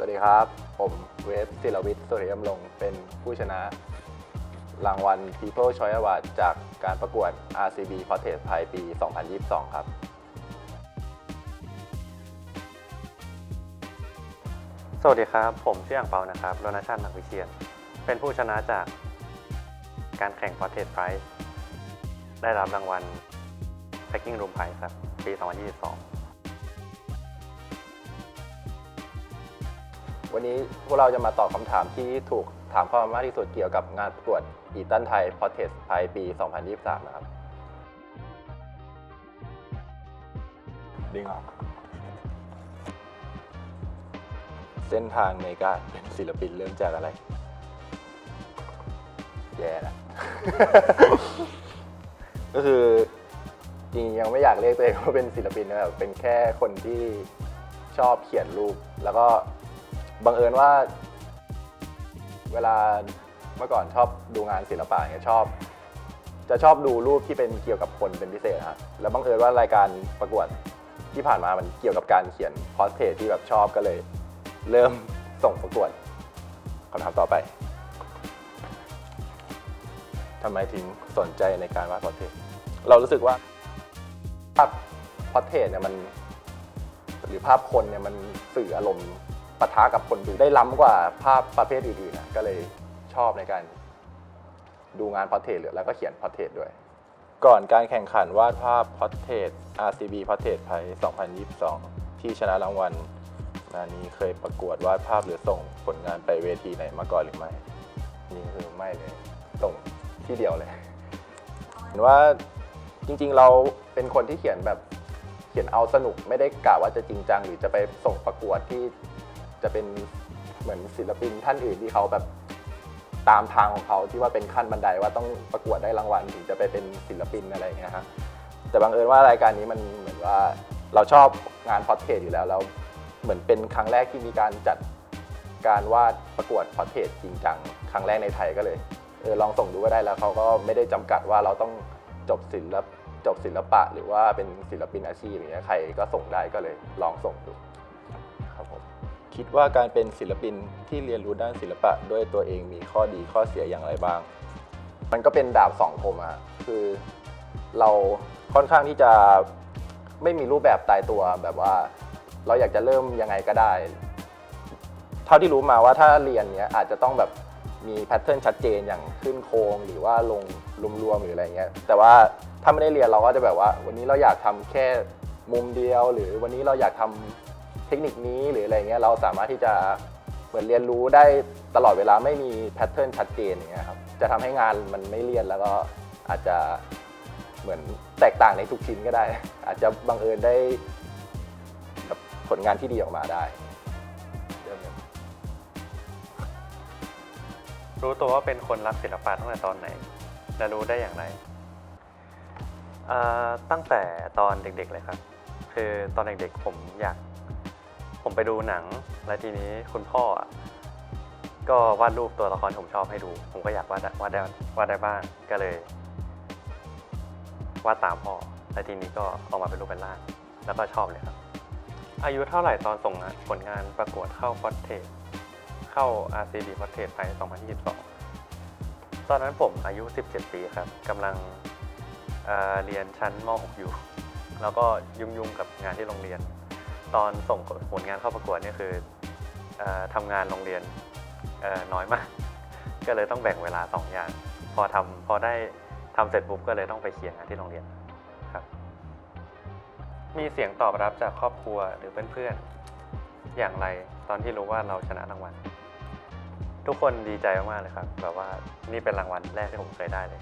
สวัสดีครับ ผมเวฟศิลวิทย์สุริยมลง เป็นผู้ชนะ รางวัล People Choice Award จากการประกวด RCB Portrait Prize ปี 2022 ครับ สวัสดีครับ ผมชื่ออ่างเปานะครับโรนชาติหนักวิเชียน เป็นผู้ชนะจากการแข่ง Portrait Prize ได้รับรางวัล Packing Room Prize ครับ ปี 2022 วันนี้พวกเราจะมาตอบคำถามที่ถูกถามเข้ามามากที่สุดเกี่ยวกับงานประกวดอีตันไทย Portrait Prize ปี 2023 นะครับ ดึงออก เส้นทางในการเป็นศิลปินเริ่มจากอะไร แย่นะก็คือจริงๆยังไม่อยากเรียกตัวเองว่าเป็นศิลปินนะแบบเป็นแค่คนที่ชอบเขียนรูป แล้วก็ บังเอิญว่า เวลาเมื่อก่อนชอบดูงานศิลปะเนี่ยชอบ จะชอบดูรูปที่เป็นเกี่ยวกับคนเป็นพิเศษฮะแล้วบังเอิญว่ารายการประกวดที่ผ่านมามันเกี่ยวกับการเขียนพอสเทรที่แบบชอบก็เลย เริ่มส่งประกวดคำถามต่อไปทำไมถึงสนใจในการวาดพอร์เทรตเรารู้สึกว่าภาพพอร์เทรตเนี่ยมัน หรือภาพคนเนี่ยมันสื่ออารมณ์ ปะทะกับคนดูได้ล้ำกว่าภาพประเภทอื่นๆนะก็เลยชอบในการดูงานพอร์เทรตหรือแล้วก็เขียนพอร์เทรตด้วย ก่อนการแข่งขันวาดภาพพอร์เทรต RCB Portrait Prize 2022 ที่ชนะรางวัลงานนี้เคยประกวดวาดภาพหรือส่งผลงานไปเวทีไหนมาก่อนหรือไม่นี่คือไม่เลยส่งที่เดียวเลยเห็นว่าจริงๆเราเป็นคนที่เขียนแบบเขียนเอาสนุกไม่ได้กะว่าจะจริงจังหรือจะไปส่งประกวดที่ จะเป็นเหมือนศิลปินท่านอื่นที่เขาแบบตามทางของเขาที่ว่าเป็นขั้นบันไดว่าต้องประกวดได้รางวัลถึงจะไปเป็นศิลปินอะไรอย่างเงี้ยฮะแต่บังเอิญว่ารายการนี้มันเหมือนว่าเราชอบงานพอร์เทรตอยู่แล้วแล้วเหมือนเป็นครั้งแรกที่มีการจัดการวาดประกวดพอร์เทรตจริงจังครั้งแรกในไทยก็เลยเออลองส่งดูก็ได้แล้วเขาก็ไม่ได้จำกัดว่าเราต้องจบศิลปจบศิลปะ หรือว่าเป็นศิลปินอาชีพอย่างเงี้ยใครก็ส่งได้ก็เลยลองส่งดู คิดว่าการเป็นศิลปินที่เรียนรู้ด้านศิลปะด้วยตัวเองมีข้อดีข้อเสียอย่างไรบ้าง มันก็เป็นดาบสองคมอะคือเราค่อนข้างที่จะไม่มีรูปแบบตายตัวแบบว่า เราอยากจะเริ่มยังไงก็ได้ เท่าที่รู้มาว่าถ้าเรียนเนี้ยอาจจะต้องแบบมีแพทเทิร์นชัดเจนอย่างขึ้นโครงหรือว่าลงรวมๆหรืออะไรเงี้ยแต่ว่าถ้าไม่ได้เรียนเราก็จะแบบว่า วันนี้เราอยากทำแค่มุมเดียว หรือวันนี้เราอยากทำ เทคนิคนี้หรืออะไรเงี้ยเราสามารถที่จะเหมือนเรียนรู้ได้ตลอดเวลาไม่มีแพทเทิร์นชัดเจนอย่างเงี้ยครับจะทำให้งานมันไม่เรียนแล้วก็อาจจะเหมือนแตกต่างในทุกชิ้นก็ได้ อาจจะบังเอิญได้แบบผลงานที่ดีออกมาได้รู้ตัวว่าเป็นคนรักศิลปะตั้งแต่ตอนไหน และรู้ได้อย่างไรเอ่อตั้งแต่ตอนเด็กๆเลยครับ คือตอนเด็กๆผมอยาก ไปดูหนัง และทีนี้คุณพ่อก็วาดรูปตัวละครผมชอบให้ดู ผมก็อยากวาดวาดได้วาดได้บ้างก็เลยวาดตามพ่อและทีนี้ก็ออกมาเป็นรูปเป็นร่างแล้วก็ชอบเลยครับ อายุเท่าไหร่ตอนส่งงานผลงานประกวดเข้าฟอสเทสเข้า RCD Portrait ไป2022 ตอนนั้นผมอายุ 17 ปีครับกำลังเเรียนชั้นม .6 อยู่ แล้วก็ยุ่งๆกับงานที่โรงเรียน ตอนส่งผลงานเข้าประกวดเนี่ยคืออทำงานโรงเรียนน้อยมาก ก็เลยต้องแบ่งเวลา 2 อย่าง พอทำพอได้ทำเสร็จปุ๊บก็เลยต้องไปเขียนงานที่โรงเรียนครับ มีเสียงตอบรับจากครอบครัวหรือเพื่อนๆอย่างไรตอนที่รู้ว่าเราชนะรางวัลทุกคนดีใจมากๆเลยครับแบบว่านี่เป็นรางวัลแรกที่ผมเคยได้เลย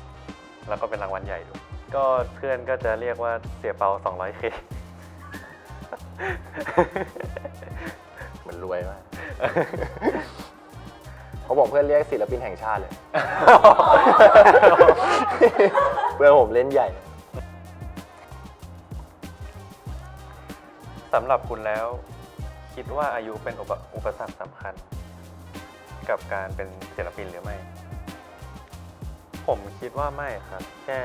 แล้วก็เป็นรางวัลใหญ่ด้วยก็เพื่อนก็จะเรียกว่าเสียเปา200เห มือนรวยมาก เขาบอกเพื่อนเรียกศิลปินแห่งชาติเลย เพื่อนผมเล่นใหญ่ สำหรับคุณแล้ว คิดว่าอายุเป็นอุปอุปสรรคสำคัญ กับการเป็นศิลปินหรือไม่ ผมคิดว่าไม่ครับ แค่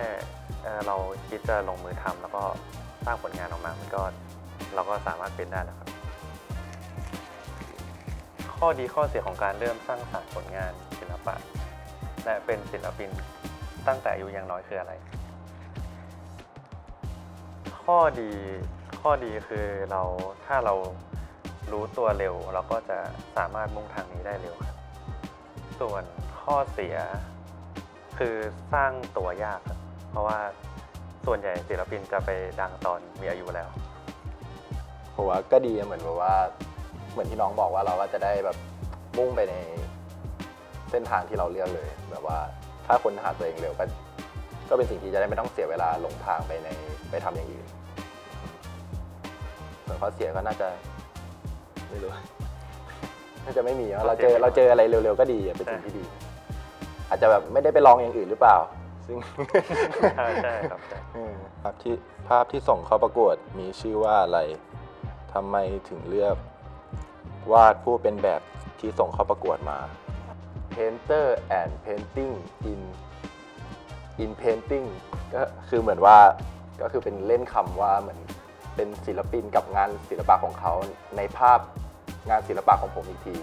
เอ่อเราคิดจะลงมือทำแล้วก็สร้างผลงานออกมา มันก็ เราก็สามารถเป็นได้แล้วครับ ข้อดีข้อเสียของการเริ่มสร้างสรรค์ผลงานศิลปะ และเป็นศิลปินตั้งแต่อายุยังน้อยคืออะไร ข้อดีข้อดีคือเราถ้าเรารู้ตัวเร็ว เราก็จะสามารถมุ่งทางนี้ได้เร็วครับ ส่วนข้อเสียคือสร้างตัวยากครับเพราะว่าส่วนใหญ่ศิลปินจะไปดังตอนมีอายุแล้ว ผมว่าก็ดีเหมือนแบบว่า เหมือนที่น้องบอกว่าเราก็จะได้แบบมุ่งไปในเส้นทางที่เราเลือกเลย แบบว่าถ้าค้นหาตัวเองเร็วก็ก็เป็นสิ่งที่จะได้ไม่ต้องเสียเวลาหลงทางไปในไปทำอย่างอื่นส่วนข้อเสียก็น่าจะไม่รู้น่าจะไม่มีนะเราเจอเราเจออะไรเร็วๆก็ดีอะเป็นสิ่งที่ดี อาจจะแบบไม่ได้ไปลองอย่างอื่นหรือเปล่า ซึ่งใช่ใช่ครับใช่ภาพที่ภาพที่ส่งเข้าประกวดมีชื่อว่าอะไร ทำไมถึงเลือกวาดผู้เป็นแบบที่ส่งเข้าประกวดมา Painter and Painting in in Painting ก็คือเหมือนว่าก็คือเป็นเล่นคำว่าเหมือนเป็นศิลปินกับงานศิลปะของเขาในภาพงานศิลปะของผมอีกที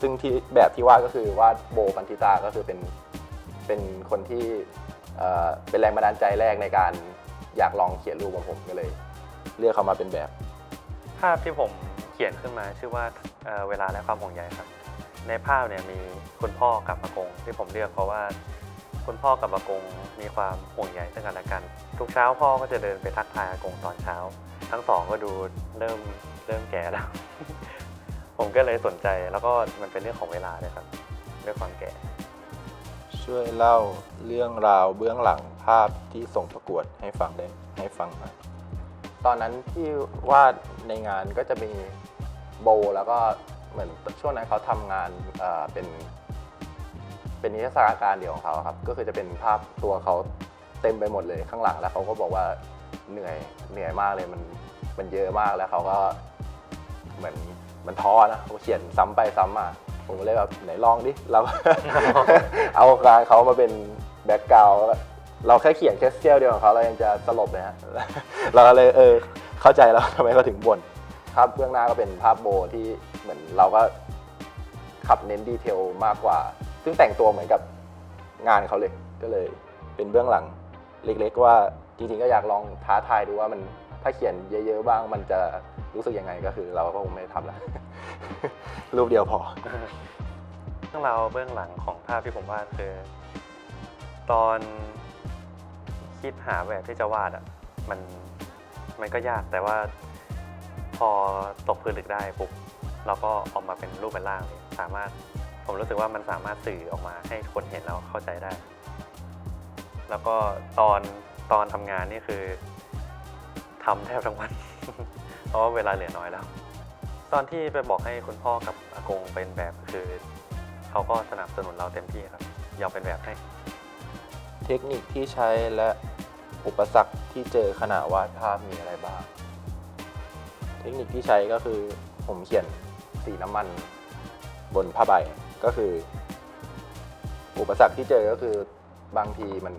ซึ่งที่แบบที่วาดก็คือวาดโบปันทิตาก็คือเป็นเป็นคนที่เอ่อเป็นแรงบันดาลใจแรกในการอยากลองเขียนรูปของผมก็เลย เลือกเขามาเป็นแบบ ภาพที่ผมเขียนขึ้นมาชื่อว่าเอ่อเวลาและความห่วงใยครับ ในภาพเนี่ยมีคุณพ่อกับอากงที่ผมเลือกเพราะว่า คุณพ่อกับอากงมีความห่วงใยซึ่งกันและกัน ทุกเช้าพ่อก็จะเดินไปทักทายอากงตอนเช้า ทั้งสองก็ดูเริ่มเริ่มแก่แล้ว ผมก็เลยสนใจแล้วก็มันเป็นเรื่องของเวลาด้วยครับเรื่องความแก่ ช่วยเล่าเรื่องราวเบื้องหลังภาพที่ส่งประกวดให้ฟังได้ให้ฟังหน่อย ตอนนั้นที่วาดในงานก็จะมีโบแล้วก็เหมือนช่วงนั้นเขาทำงานเอ่อเป็น เป็นนิทรรศการเดียวของเขาครับ ก็คือจะเป็นภาพตัวเขาเต็มไปหมดเลยข้างหลังแล้วเขาก็บอกว่าเหนื่อยเหนื่อยมากเลยมันมันเยอะมากแล้วเขาก็เหมือนมันท้อนะเขาเขียนซ้ำไปซ้ำมาผมก็เลยแบบไหนลองดิเรา เอาการเขามาเป็นแบ็กกราวด์ เราแค่เขียนแค่เสี้ยวเดียวของเขาเรายังจะสลบเลยฮะ เราก็เลยเออเข้าใจแล้วทำไมเขาถึงบ่นภาพเบื้องหน้าก็เป็นภาพโบที่เหมือนเราก็ขับเน้นดีเทลมากกว่า ซึ่งแต่งตัวเหมือนกับงานเขาเลย ก็เลยเป็นเบื้องหลังเล็ก ๆ ว่าจริงๆก็อยากลองท้าทายดูว่ามันถ้าเขียนเยอะ ๆ บ้างมันจะรู้สึกยังไงก็คือ เราก็คงไม่ทำละรูปเดียวพอเรื่องราวเบื้องหลังของภาพที่ผมวาดคือตอน คิดหาแบบที่จะวาดอะมันมันก็ยากแต่ว่าพอตกผลึกได้ปุ๊บเราก็ออกมาเป็นรูปเป็นร่างสามารถผมรู้สึกว่ามันสามารถสื่อออกมาให้คนเห็นแล้วเข้าใจได้ แล้วก็ตอนตอนทำงานนี่คือทำแทบทั้งวัน เพราะว่าเวลาเหลือน้อยแล้ว ตอนที่ไปบอกให้คุณพ่อกับอากงเป็นแบบคือเขาก็สนับสนุนเราเต็มที่ครับยอมเป็นแบบให้ เทคนิคที่ใช้และ อุปสรรคที่เจอขณะวาดภาพมีอะไรบ้าง เทคนิคที่ใช้ก็คือผมเขียนสีน้ำมันบนผ้าใบก็คือ อุปสรรคที่เจอก็คือบางทีมัน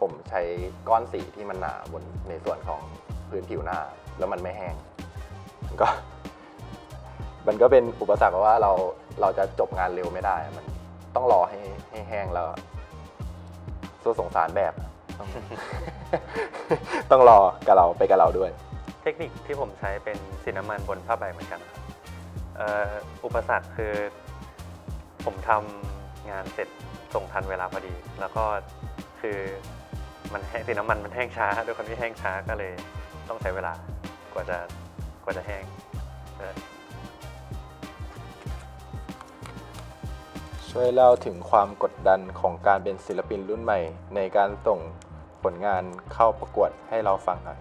ผมใช้ก้อนสีที่มันหนาบนในส่วนของพื้นผิวหน้า แล้วมันไม่แห้งก็มันก็เป็นอุปสรรคเพราะว่าเราเราจะจบงานเร็วไม่ได้ มันต้องรอให้ให้แห้งแล้วสู้สงสารแบบ ต้อง ต้องรอกับเราไปกับเราด้วย เทคนิคที่ผมใช้เป็นสีน้ำมันบนผ้าใบเหมือนกันครับเอ่ออุปสรรคคือ ผมทำงานเสร็จส่งทันเวลาพอดี แล้วก็คือมันแห้งสีน้ำมันมันแห้งช้าด้วยความที่แห้งช้าก็เลยต้องใช้เวลากว่าจะกว่าจะแห้ง ช่วยเล่าถึงความกดดันของการเป็นศิลปินรุ่นใหม่ ในการส่งผลงานเข้าประกวดให้เราฟังหน่อย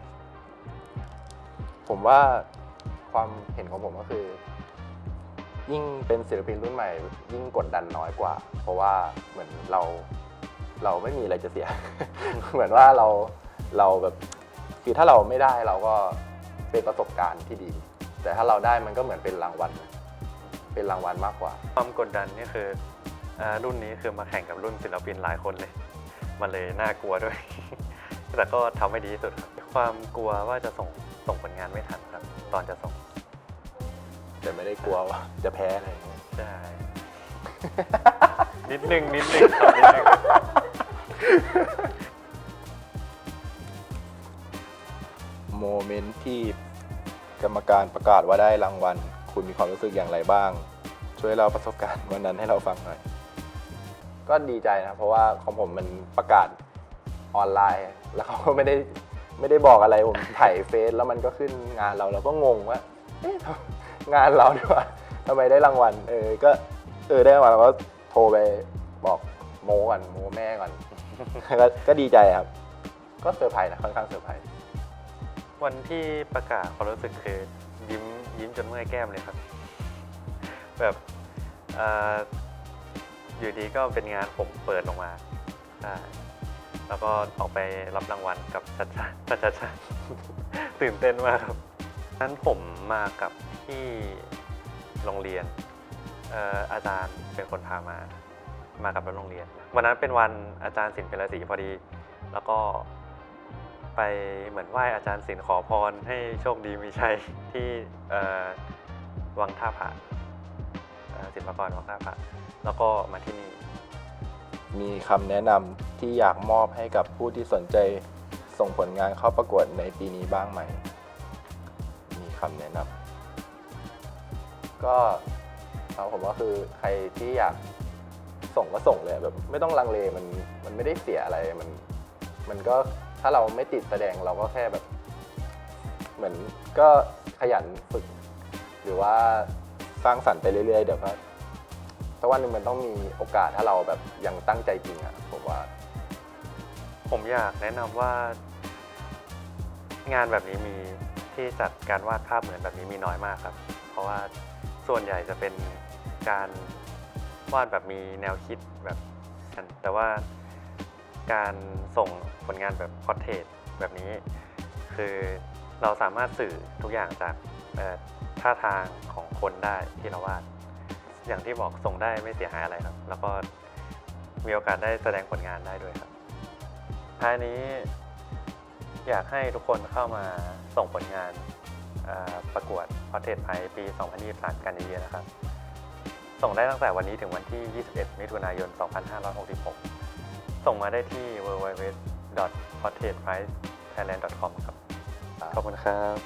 ผมว่าความเห็นของผมก็คือ ยิ่งเป็นศิลปินรุ่นใหม่ ยิ่งกดดันน้อยกว่า เพราะว่าเหมือนเราเราไม่มีอะไรจะเสีย เหมือนว่าเราเราแบบคือถ้าเราไม่ได้เราก็เป็นประสบการณ์ที่ดี แต่ถ้าเราได้มันก็เหมือนเป็นรางวัล เป็นรางวัลมากกว่า ความกดดันนี่คืออารุ่นนี้คือมาแข่งกับรุ่นศิลปินหลายคนเลย มันเลยน่ากลัวด้วย แต่ก็ทำให้ดีที่สุดครับความกลัวว่าจะส่งส่งผลงานไม่ทันครับ ตอนจะส่ง แต่ไม่ได้กลัวว่าจะแพ้อะไรอย่างเงี้ยใช่นิดนึงนิดนึงครับนิดนึงโมเมนต์ที่กรรมการประกาศว่าได้รางวัล คุณมีความรู้สึกอย่างไรบ้าง ช่วยเล่าประสบการณ์วันนั้นให้เราฟังหน่อย ก็ดีใจนะ เพราะว่าของผมมันประกาศออนไลน์ แล้วเขาก็ไม่ได้ไม่ได้บอกอะไรผมถ่ายเฟซแล้วมันก็ขึ้นงานเราเราก็งงว่าเอ๊ะงานเราดีกว่าทำไมได้รางวัล เออ ก็เออได้รางวัลเราก็โทรไปบอกโมก่อนโมแม่ก่อน ก็ก็ดีใจครับ ก็เซอร์ไพรส์นะค่อนข้างเซอร์ไพรส์วันที่ประกาศความรู้สึกคือ ยิ้มจนเมื่อยแก้มเลยครับ แบบออยู่ดีก็เป็นงานผมเปิดออกมาใช่แล้วก็ออกไปรับรางวัลกับชัดชาติชัดชาติตื่นเต้นมากครับนั้นผมมากับที่โรงเรียนอออาจารย์เป็นคนพามา มากับโรงเรียน วันนั้นเป็นวันอาจารย์ศิลป์เป็นราศีพอดี แล้วก็ ไปเหมือนไหว้อาจารย์ศิลป์ขอพรให้โชคดีมีชัยที่วังท่าผาศิลปากรวังท่าผาแล้วก็มาที่นี่ มีคำแนะนำที่อยากมอบให้กับผู้ที่สนใจส่งผลงานเข้าประกวดในปีนี้บ้างไหม มีคำแนะนำก็เอาผมว่าคือใครที่อยากส่งก็ส่งเลยแบบไม่ต้องลังเลมันมันไม่ได้เสียอะไรมันมันก็ ถ้าเราไม่ติดแสดงเราก็แค่แบบ เหมือนก็ขยันฝึก หรือว่าสร้างสรรค์ไปเรื่อยๆ เดี๋ยวก็สักวันหนึ่งมันต้องมีโอกาสถ้าเราแบบยังตั้งใจจริงอะผมว่า ผมอยากแนะนำว่า งานแบบนี้มีที่จัดการวาดภาพเหมือนแบบนี้มีน้อยมากครับ เพราะว่าส่วนใหญ่จะเป็นการวาดแบบมีแนวคิดแบบ แต่ว่า การส่งผลงานแบบพอร์เทรตแบบนี้ คือเราสามารถสื่อทุกอย่างจากท่าทางของคนได้ที่เราวาด อย่างที่บอกส่งได้ไม่เสียหายอะไรครับ แล้วก็มีโอกาสได้แสดงผลงานได้ด้วยครับ ท้ายนี้อยากให้ทุกคนเข้ามาส่งผลงานประกวดพอเทสไพปี 2023 กันเยอะๆนะครับ ส่งได้ตั้งแต่วันนี้ถึงวันที่ 21 มิถุนายน 2566 ส่งมาได้ที่ www.portraitpricethailand.com ครับ ขอบคุณครับ